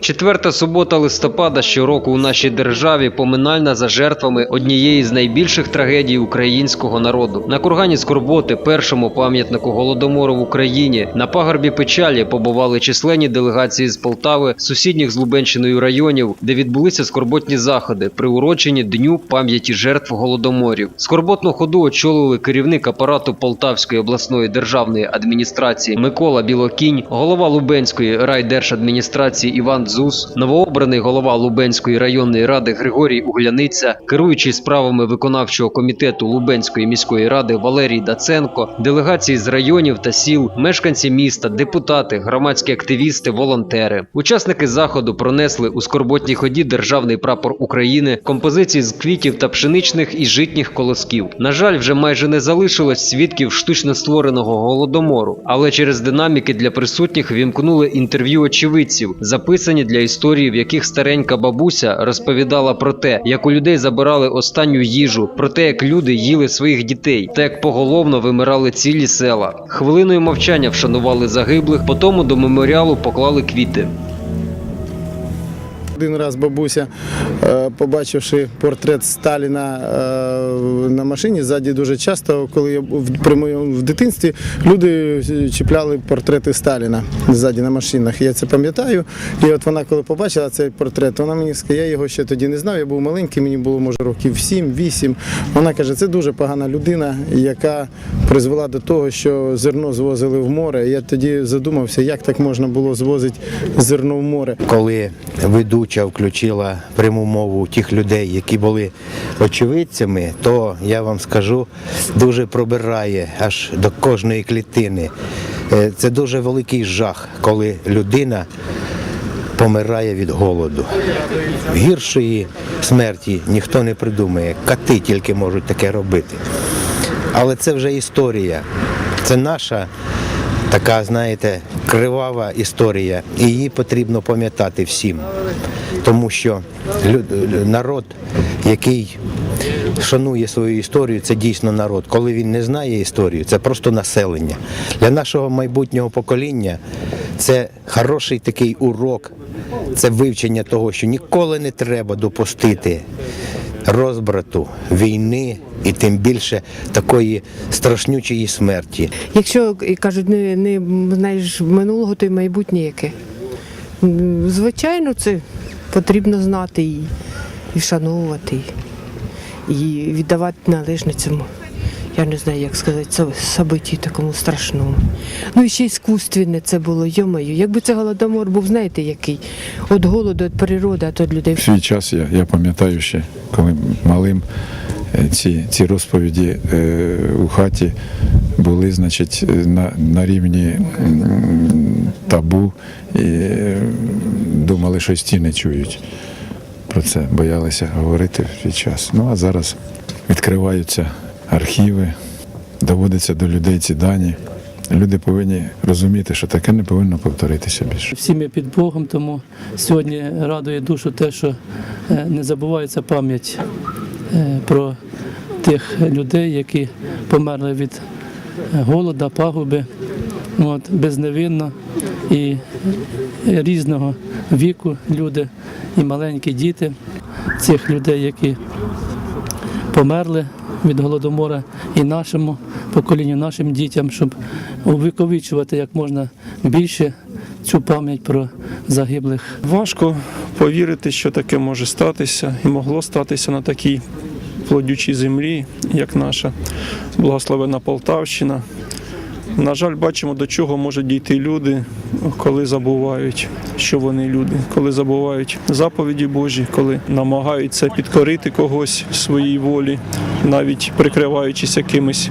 Четверта субота листопада щороку у нашій державі поминальна за жертвами однієї з найбільших трагедій українського народу. На кургані Скорботи, першому пам'ятнику голодомору в Україні, на пагорбі печалі побували численні делегації з Полтави, сусідніх з Лубенщиною районів, де відбулися скорботні заходи, приурочені Дню пам'яті жертв голодоморів. Скорботну ходу очолили керівник апарату Полтавської обласної державної адміністрації Микола Білокінь, голова Лубенської райдержадміністрації Іван Зус, новообраний голова Лубенської районної ради Григорій Угляниця, керуючий справами виконавчого комітету Лубенської міської ради Валерій Даценко, делегації з районів та сіл, мешканці міста, депутати, громадські активісти, волонтери. Учасники заходу пронесли у скорботній ході державний прапор України, композиції з квітів та пшеничних і житніх колосків. На жаль, вже майже не залишилось свідків штучно створеного голодомору, але через динаміки для присутніх вімкнули інтерв'ю очевидців, записані для історії, в яких старенька бабуся розповідала про те, як у людей забирали останню їжу, про те, як люди їли своїх дітей, та як поголовно вимирали цілі села. Хвилиною мовчання вшанували загиблих, потім до меморіалу поклали квіти. Один раз бабуся, е, побачивши портрет Сталіна е, на машині, ззаді дуже часто, коли я при моєму в дитинстві, люди чіпляли портрети Сталіна ззаді на машинах. Я це пам'ятаю. І от вона, коли побачила цей портрет, вона мені сказала, я його ще тоді не знав. Я був маленький, мені було може років 7-8. Вона каже, це дуже погана людина, яка призвела до того, що зерно звозили в море. Я тоді задумався, як так можна було звозити зерно в море. коли ведуча включила пряму мову тих людей, які були очевидцями, то я вам скажу, дуже пробирає аж до кожної клітини. Е, Це дуже великий жах, коли людина помирає від голоду. Гіршої смерті ніхто не придумає. Кати тільки можуть таке робити. Але це вже історія. Це наша така, знаєте, кривава історія. І її потрібно пам'ятати всім. Тому що народ, який шанує свою історію, це дійсно народ. Коли він не знає історію, це просто населення. Для нашого майбутнього покоління це хороший такий урок, це вивчення того, що ніколи не треба допустити розбрату, війни і тим більше такої страшнючої смерті. Якщо кажуть, не, не знаєш минулого, то й майбутнє яке. Звичайно, це потрібно знати і, і шановувати, і, віддавати належне цьому. Я не знаю, як сказати, це собиті такому страшному. Ну і ще іскусственне це було, йомаю. Якби це голодомор був, знаєте, який? От голоду, від природи, а то від людей. В свій час я, я пам'ятаю ще, коли малим е, ці, ці розповіді е, у хаті були, значить, е, на, на рівні табу і е, думали, що стіни чують. Про це боялися говорити в свій час. Ну а зараз відкриваються архіви, доводяться до людей ці дані. Люди повинні розуміти, що таке не повинно повторитися більше. Всі ми під Богом, тому сьогодні радує душу те, що е, не забувається пам'ять е, про тих людей, які померли від е, голода, пагуби, от, безневинно і різного віку люди, і маленькі діти цих людей, які померли від голодомора і нашому поколінню, нашим дітям, щоб увіковічувати як можна більше цю пам'ять про загиблих Важко повірити, що таке може статися і могло статися на такій плодючій землі, як наша благословена Полтавщина. На жаль, бачимо, до чого можуть дійти люди, коли забувають, що вони люди, коли забувають заповіді Божі, коли намагаються підкорити когось своїй волі, навіть прикриваючись якимись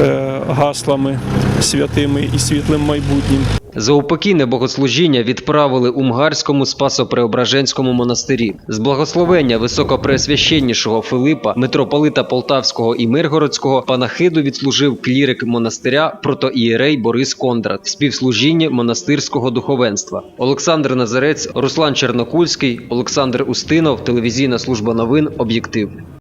е, гаслами святими і світлим майбутнім. Заупокійне богослужіння відправили у Мгарському Спасо-Преображенському монастирі. З благословення високопреосвященнішого Филипа, митрополита Полтавського і Миргородського, панахиду відслужив клірик монастиря протоієрей Борис Кондрат в співслужінні монастирського духовенства. Олександр Назарець, Руслан Чернокульський, Олександр Устинов, телевізійна служба новин Об'єктив.